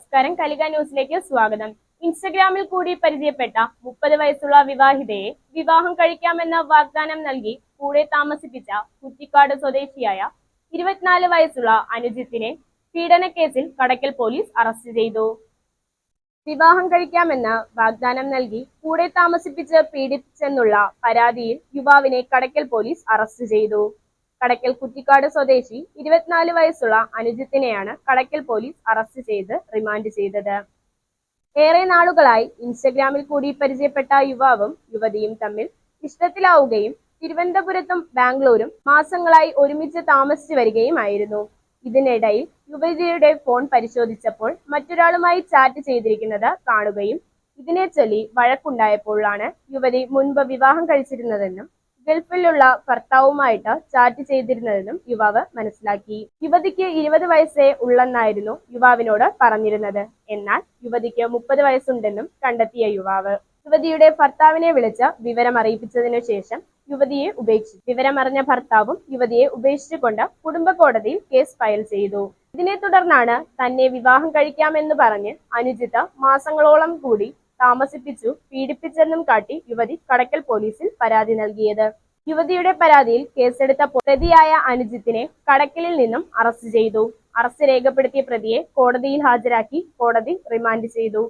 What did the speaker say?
നമസ്കാരം. കലിക ന്യൂസിലേക്ക് സ്വാഗതം. ഇൻസ്റ്റഗ്രാമിൽ കൂടി പരിചയപ്പെട്ട മുപ്പത് വയസ്സുള്ള വിവാഹിതയെ വിവാഹം കഴിക്കാമെന്ന വാഗ്ദാനം നൽകി കൂടെ താമസിപ്പിച്ച കുറ്റിക്കാട് സ്വദേശിയായ ഇരുപത്തിനാല് വയസ്സുള്ള അനുജിത്തിനെ പീഡനക്കേസിൽ കടക്കൽ പോലീസ് അറസ്റ്റ് ചെയ്തു. വിവാഹം കഴിക്കാമെന്ന വാഗ്ദാനം നൽകി കൂടെ താമസിപ്പിച്ച് പീഡിപ്പിച്ചെന്നുള്ള പരാതിയിൽ യുവാവിനെ കടക്കൽ പോലീസ് അറസ്റ്റ് ചെയ്തു. കടക്കൽ കുറ്റിക്കാട് സ്വദേശി ഇരുപത്തിനാല് വയസ്സുള്ള അനുജിത്തിനെയാണ് കടക്കൽ പോലീസ് അറസ്റ്റ് ചെയ്ത് റിമാൻഡ് ചെയ്തത്. ഏറെ നാളുകളായി ഇൻസ്റ്റഗ്രാമിൽ കൂടി പരിചയപ്പെട്ട യുവാവും യുവതിയും തമ്മിൽ ഇഷ്ടത്തിലാവുകയും തിരുവനന്തപുരത്തും ബാംഗ്ലൂരും മാസങ്ങളായി ഒരുമിച്ച് താമസിച്ചു വരികയുമായിരുന്നു ഇതിനിടയിൽ യുവതിയുടെ ഫോൺ പരിശോധിച്ചപ്പോൾ മറ്റൊരാളുമായി ചാറ്റ് ചെയ്തിരിക്കുന്നത് കാണുകയും ഇതിനെ ചൊല്ലി വഴക്കുണ്ടായപ്പോഴാണ് യുവതി മുൻപ് വിവാഹം കഴിച്ചിരുന്നതെന്നും ഗൾഫിലുള്ള ഭർത്താവുമായിട്ട് ചാറ്റ് ചെയ്തിരുന്നതെന്നും യുവാവ് മനസ്സിലാക്കി. യുവതിക്ക് ഇരുപത് വയസ്സേ ഉള്ളെന്നായിരുന്നു യുവാവിനോട് പറഞ്ഞിരുന്നത്. എന്നാൽ യുവതിക്ക് മുപ്പത് വയസ്സുണ്ടെന്നും കണ്ടെത്തിയ യുവാവ്. യുവതിയുടെ ഭർത്താവിനെ വിളിച്ച് വിവരം അറിയിപ്പിച്ചതിനു ശേഷം യുവതിയെ ഉപേക്ഷിച്ചു. വിവരമറിഞ്ഞ ഭർത്താവും യുവതിയെ ഉപേക്ഷിച്ചുകൊണ്ട് കുടുംബ കോടതിയിൽ കേസ് ഫയൽ ചെയ്തു. ഇതിനെ തുടർന്നാണ് തന്നെ വിവാഹം കഴിക്കാമെന്ന് പറഞ്ഞ് അനുജിത്ത് മാസങ്ങളോളം കൂടി താമസിപ്പിച്ചു പീഡിപ്പിച്ചെന്നും കാട്ടി യുവതി കടക്കൽ പോലീസിൽ പരാതി നൽകിയത്. യുവതിയുടെ പരാതിയിൽ കേസെടുത്ത പ്രതിയായ അനുജിത്തിനെ കടക്കലിൽ നിന്നും അറസ്റ്റ് ചെയ്തു. അറസ്റ്റ് രേഖപ്പെടുത്തിയ പ്രതിയെ കോടതിയിൽ ഹാജരാക്കി കോടതി റിമാൻഡ് ചെയ്തു.